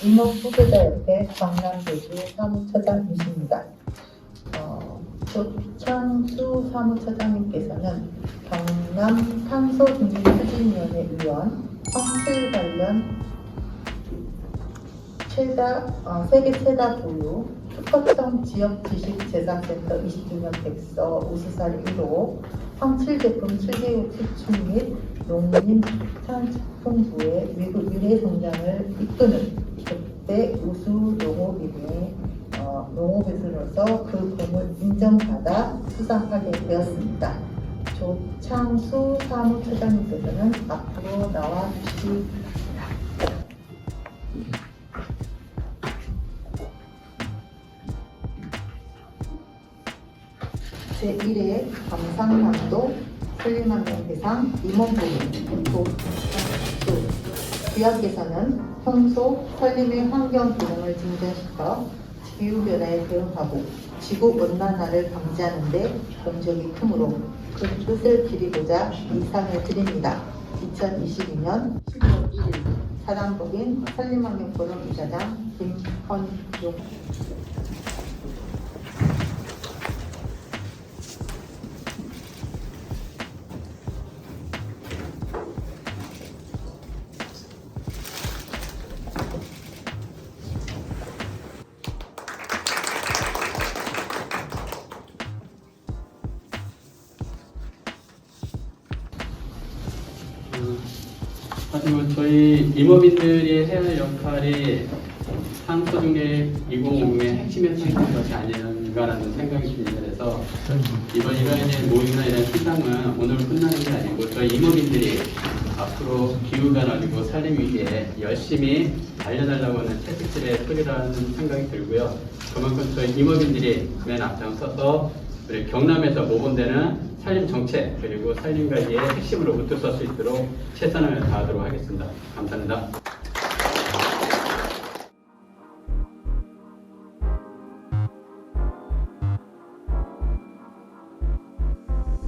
임업 후계자협회 경남대주 사무처장 이십니다. 어, 조창수 사무처장님께서는 경남 탄소중립추진위원회 위원 성실 관련 최다 어, 세계 최다 보유 특허성 지역지식재산센터 20주년 백서 우수살 1호 황칠 제품 7개국 수출 및 농림축산식품부의 미국 유례 성장을 이끄는 그 때 우수 농업인의 어, 농업인으로서 그 공을 인정받아 수상하게 되었습니다. 조창수 사무처장님께서는 앞으로 나와 주시 제1회 감상남도 슬림환경대상 임원부문 조창수 귀하께서는 평소 산림의 환경 기능을 증진시켜 기후변화에 대응하고 지구온난화를 방지하는 데 공적이 크므로 그 뜻을 기리고자 이 상을 드립니다. 2022년 12월 1일 사단법인 산림환경포럼 이사장 김헌용 하지만 저희 임업인들이 해야 할 역할이 상소중개 2050의 핵심에서 있는 것이 아닌가라는 생각이 듭니다. 그래서 이번 이번에 모임이나 이런 시상은 오늘 끝나는 게 아니고 저희 임업인들이 앞으로 기후변화 그리고 살림 위기에 열심히 달려달라고 하는 채찍질의 소리라는 생각이 들고요. 그만큼 저희 임업인들이 맨 앞장서서 우리 경남에서 모범되는 산림 정책 그리고 산림 관리의 핵심으로 붙들설 수 있도록 최선을 다하도록 하겠습니다. 감사합니다.